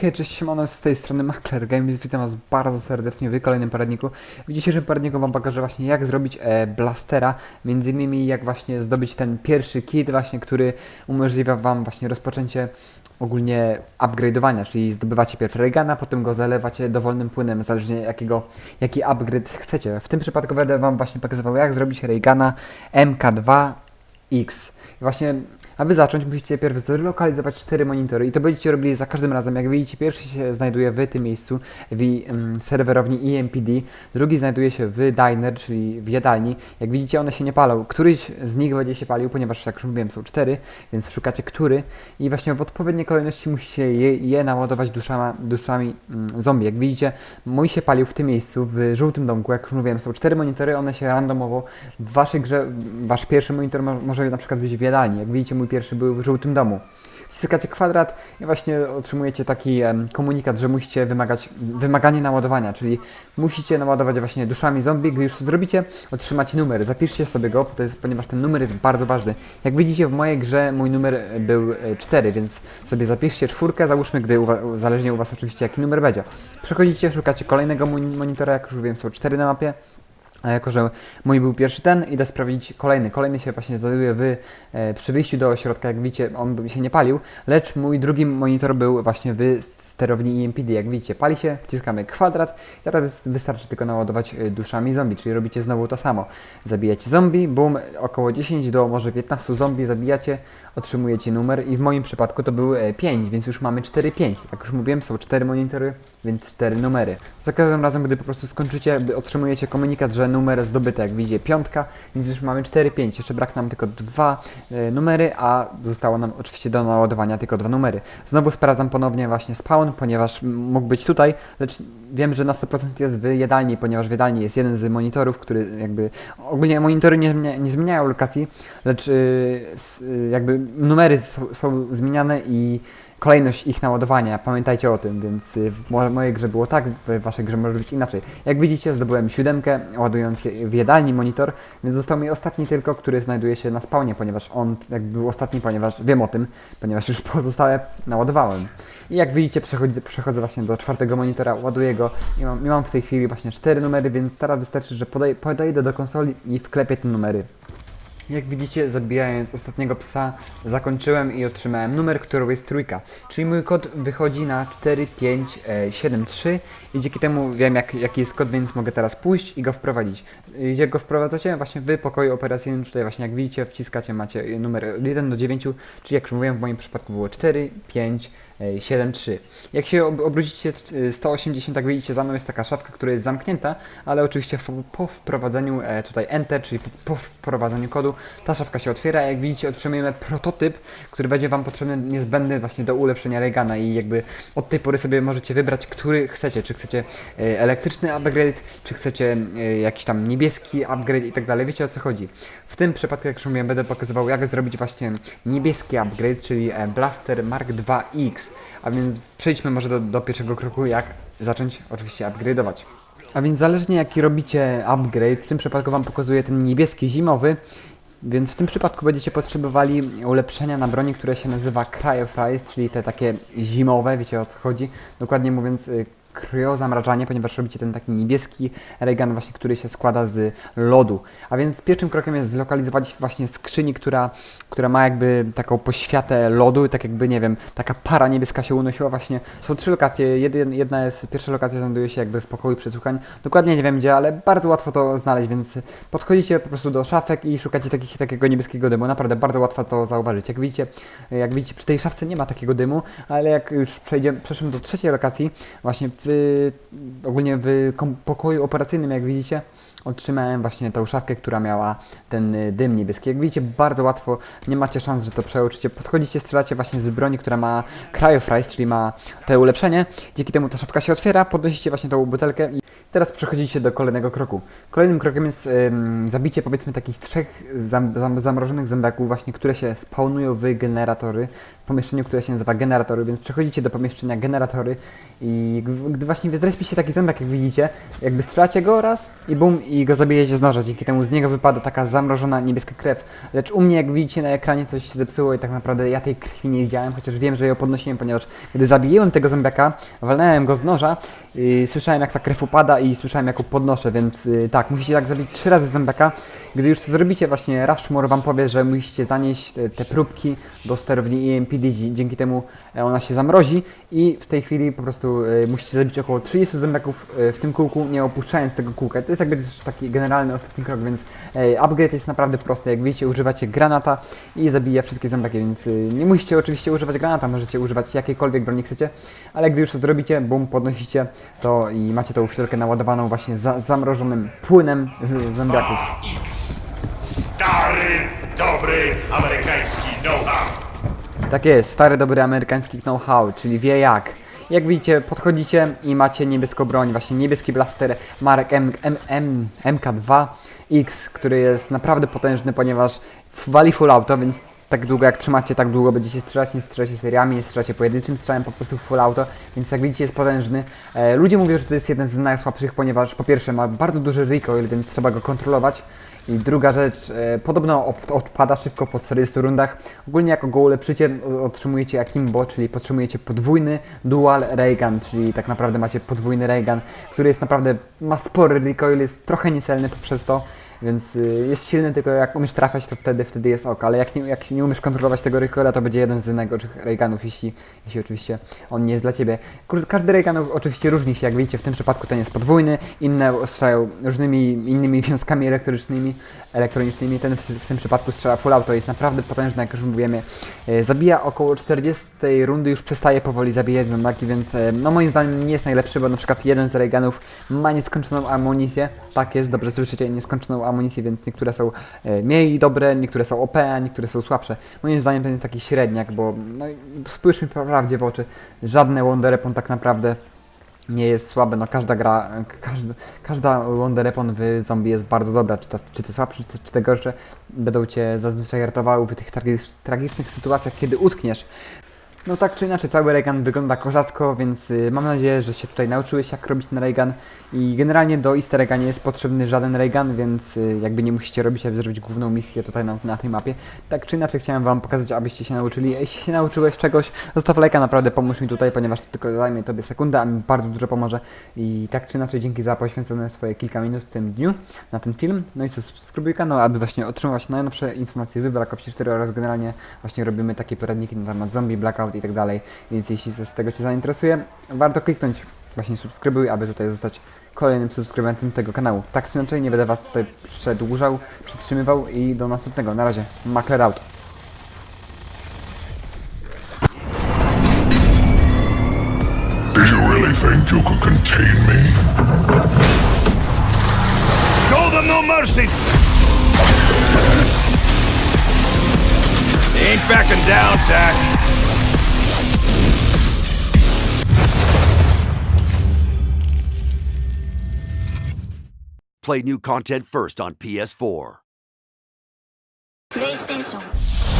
hej, cześć, siemano, z tej strony Makler Games, witam was bardzo serdecznie w kolejnym poradniku. W dzisiejszym poradniku wam pokażę właśnie jak zrobić e, blastera, między innymi jak właśnie zdobyć ten pierwszy kit właśnie, który umożliwia wam właśnie rozpoczęcie ogólnie upgrade'owania, czyli zdobywacie pierwszy Reagana, potem go zalewacie dowolnym płynem, zależnie jakiego, jaki upgrade chcecie. W tym przypadku będę wam właśnie pokazywał jak zrobić Reagana MK2X. I właśnie aby zacząć, musicie pierw zlokalizować cztery monitory i to będziecie robili za każdym razem. Jak widzicie, pierwszy się znajduje w tym miejscu, w um, serwerowni EMPD, drugi znajduje się w Diner, czyli w jadalni. Jak widzicie, one się nie palą. Któryś z nich będzie się palił, ponieważ jak już mówiłem, są cztery, więc szukacie który i właśnie w odpowiedniej kolejności musicie je, je naładować duszama, duszami um, zombie. Jak widzicie, mój się palił w tym miejscu, w żółtym domku. Jak już mówiłem, są cztery monitory, one się randomowo w waszej grze, wasz pierwszy monitor mo może na przykład być w jadalni. Jak widzicie, mój pierwszy był w żółtym domu. Wciskacie kwadrat i właśnie otrzymujecie taki komunikat, że musicie wymagać wymaganie naładowania, czyli musicie naładować właśnie duszami zombie. Gdy już to zrobicie, otrzymacie numer. Zapiszcie sobie go, ponieważ ten numer jest bardzo ważny. Jak widzicie w mojej grze mój numer był 4, więc sobie zapiszcie czwórkę, załóżmy, gdy u zależnie u Was oczywiście jaki numer będzie. Przechodzicie, szukacie kolejnego monitora, jak już mówiłem, są 4 na mapie. A jako, że mój był pierwszy ten, idę sprawdzić kolejny. Kolejny się właśnie znajduje w, e, przy wyjściu do środka, jak widzicie, on się nie palił, lecz mój drugi monitor był właśnie w sterowni EMPD. Jak widzicie, pali się, wciskamy kwadrat i teraz wystarczy tylko naładować e, duszami zombie, czyli robicie znowu to samo. Zabijacie zombie, boom, około 10 do może 15 zombie zabijacie, otrzymujecie numer i w moim przypadku to był 5, e, więc już mamy 4-5. Jak już mówiłem, są 4 monitory, więc 4 numery. Za każdym razem, gdy po prostu skończycie, otrzymujecie komunikat, że numer zdobyty, jak widzicie, piątka, więc już mamy 4-5. Jeszcze brak nam tylko dwa e, numery, a zostało nam oczywiście do naładowania tylko dwa numery. Znowu sprawdzam ponownie właśnie spawn, ponieważ mógł być tutaj, lecz wiem, że na 100% jest w jadalni, ponieważ w jadalni jest jeden z monitorów, który jakby... Ogólnie monitory nie, nie zmieniają lokacji, lecz yy, jakby numery są, zmieniane i kolejność ich naładowania. Pamiętajcie o tym, więc y, w mojej grze było tak, w waszej grze może być inaczej. Jak widzicie, zdobyłem siódemkę, ładując w jadalni monitor, więc został mi ostatni tylko, który znajduje się na spawnie, ponieważ on jakby był ostatni, ponieważ wiem o tym, ponieważ już pozostałe naładowałem. I jak widzicie, przechodzę, przechodzę właśnie do czwartego monitora, ładuję go i mam, i mam w tej chwili właśnie cztery numery, więc teraz wystarczy, że podej, podejdę do konsoli i wklepię te numery. Jak widzicie, zabijając ostatniego psa, zakończyłem i otrzymałem numer, którą jest trójka. Czyli mój kod wychodzi na 4573 i dzięki temu wiem jak, jaki jest kod, więc mogę teraz pójść i go wprowadzić. Gdzie go wprowadzacie? Właśnie w pokoju operacyjnym, tutaj właśnie jak widzicie, wciskacie, macie numer 1 do 9, czyli jak już mówiłem, w moim przypadku było 4, 5, 7.3. Jak się obrócicie 180, y, tak widzicie, za mną jest taka szafka, która jest zamknięta, ale oczywiście po wprowadzeniu e, tutaj Enter, czyli po wprowadzeniu kodu, ta szafka się otwiera. Jak widzicie, otrzymujemy prototyp, który będzie Wam potrzebny, niezbędny właśnie do ulepszenia Regana i jakby od tej pory sobie możecie wybrać, który chcecie. Czy chcecie e, elektryczny upgrade, czy chcecie e, jakiś tam niebieski upgrade i tak dalej. Wiecie o co chodzi. W tym przypadku, jak już mówiłem, będę pokazywał, jak zrobić właśnie niebieski upgrade, czyli Blaster Mark 2X. A więc przejdźmy może do, do pierwszego kroku, jak zacząć oczywiście upgrade'ować. A więc zależnie jaki robicie upgrade, w tym przypadku Wam pokazuję ten niebieski zimowy, więc w tym przypadku będziecie potrzebowali ulepszenia na broni, które się nazywa Cryofries, czyli te takie zimowe, wiecie o co chodzi. Dokładnie mówiąc, y, kryozamrażanie, ponieważ robicie ten taki niebieski regan właśnie, który się składa z lodu. A więc pierwszym krokiem jest zlokalizować właśnie skrzyni, która, która ma jakby taką poświatę lodu, tak jakby, nie wiem, taka para niebieska się unosiła właśnie. Są trzy lokacje, jedna jest, pierwsza lokacja znajduje się jakby w pokoju przesłuchań. Dokładnie nie wiem gdzie, ale bardzo łatwo to znaleźć, więc podchodzicie po prostu do szafek i szukacie takich, takiego niebieskiego dymu. Naprawdę bardzo łatwo to zauważyć. Jak widzicie, jak widzicie, przy tej szafce nie ma takiego dymu, ale jak już przejdziemy, przeszliśmy do trzeciej lokacji, właśnie w, ogólnie w pokoju operacyjnym, jak widzicie, otrzymałem właśnie tą szafkę, która miała ten y, dym niebieski. Jak widzicie, bardzo łatwo, nie macie szans, że to przeoczycie. Podchodzicie, strzelacie właśnie z broni, która ma cryofries, czyli ma te ulepszenie. Dzięki temu ta szafka się otwiera, podnosicie właśnie tą butelkę i teraz przechodzicie do kolejnego kroku. Kolejnym krokiem jest ym, zabicie powiedzmy takich trzech zam, zam, zamrożonych zombiaków właśnie, które się spawnują w generatory, w pomieszczeniu, które się nazywa generatory, więc przechodzicie do pomieszczenia generatory i gdy właśnie zreśpi się taki zombiak, jak widzicie, jakby strzelacie go raz i bum, i go zabijecie z noża. Dzięki temu z niego wypada taka zamrożona niebieska krew. Lecz u mnie, jak widzicie na ekranie, coś się zepsuło i tak naprawdę ja tej krwi nie widziałem, chociaż wiem, że ją podnosiłem, ponieważ gdy zabiłem tego zombiaka, walnąłem go z noża, i słyszałem jak ta krew upada i słyszałem jak ją podnoszę, więc y, tak, musicie tak zrobić trzy razy zombiaka. Gdy już to zrobicie, właśnie Rushmore wam powie, że musicie zanieść te, te próbki do sterowni EMPD, dzięki temu e, ona się zamrozi i w tej chwili po prostu e, musicie zabić około 30 zombiaków e, w tym kółku, nie opuszczając tego kółka. To jest jakby taki generalny ostatni krok, więc upgrade jest naprawdę prosty. Jak widzicie, używacie granata i zabija wszystkie zombiaki, więc e, nie musicie oczywiście używać granata, możecie używać jakiejkolwiek broni chcecie, ale gdy już to zrobicie, bum, podnosicie to i macie tą fiolkę naładowaną właśnie za, zamrożonym płynem z zombiaków. X. Stary, dobry, amerykański know-how. Tak jest, stary dobry amerykański know-how, czyli wie jak. Jak widzicie, podchodzicie i macie niebieską broń, właśnie niebieski blaster marek M, M, M, MK2X, który jest naprawdę potężny, ponieważ wali full auto, więc tak długo jak trzymacie, tak długo będziecie strzelać, nie strzelacie seriami, nie strzelacie pojedynczym strzałem, po prostu full auto, więc jak widzicie jest potężny. E, ludzie mówią, że to jest jeden z najsłabszych, ponieważ po pierwsze ma bardzo duży recoil, więc trzeba go kontrolować. I druga rzecz, e, podobno od- odpada szybko po 40 rundach. Ogólnie jako go ulepszycie, o- otrzymujecie Akimbo, czyli potrzebujecie podwójny dual ray gun, czyli tak naprawdę macie podwójny ray gun, który jest naprawdę, ma spory recoil, jest trochę niecelny to przez to, więc y, jest silny, tylko jak umiesz trafiać, to wtedy, wtedy jest ok, ale jak nie, jak nie umiesz kontrolować tego recoila, to będzie jeden z najgorszych raygunów, jeśli, jeśli oczywiście on nie jest dla Ciebie. Każdy raygun oczywiście różni się, jak widzicie, w tym przypadku ten jest podwójny, inne strzelają różnymi innymi wiązkami elektrycznymi, elektronicznymi, ten w, w tym przypadku strzela full auto, jest naprawdę potężny, jak już mówimy. E, Zabija około 40 rundy, już przestaje powoli zabijać zombaki, więc e, no moim zdaniem nie jest najlepszy, bo na przykład jeden z raygunów ma nieskończoną amunicję, tak jest, dobrze słyszycie, nieskończoną amunicję, więc niektóre są e, mniej dobre, niektóre są OP, a niektóre są słabsze. Moim zdaniem ten jest taki średniak, bo no, spójrzmy prawdzie w oczy, żadne Wonder Weapon tak naprawdę nie jest słabe, no każda gra, każda, każda Wonder Weapon w zombie jest bardzo dobra, czy, ta, czy te słabsze, czy, czy te gorsze będą Cię zazwyczaj ratowały w tych tragicz, tragicznych sytuacjach, kiedy utkniesz. No tak czy inaczej, cały Reagan wygląda kozacko, więc y, mam nadzieję, że się tutaj nauczyłeś jak robić ten Reagan i generalnie do Easter egga nie jest potrzebny żaden Reagan, więc y, jakby nie musicie robić, aby zrobić główną misję tutaj na, na tej mapie. Tak czy inaczej chciałem Wam pokazać, abyście się nauczyli. Jeśli się nauczyłeś czegoś, zostaw lajka, naprawdę pomóż mi tutaj, ponieważ to tylko zajmie Tobie sekundę, a mi bardzo dużo pomoże. I tak czy inaczej, dzięki za poświęcone swoje kilka minut w tym dniu na ten film. No i subskrybuj kanał, aby właśnie otrzymywać najnowsze informacje w Black Ops 4 oraz generalnie właśnie robimy takie poradniki na temat zombie, blackout i tak dalej. Więc jeśli coś z tego Cię zainteresuje, warto kliknąć właśnie subskrybuj, aby tutaj zostać kolejnym subskrybentem tego kanału. Tak czy inaczej, nie będę Was tutaj przedłużał, przytrzymywał i do następnego. Na razie, Makler out. Did you really think you could contain me? Show them no mercy. They ain't backing down, Zach. Play new content first on PS4. PlayStation.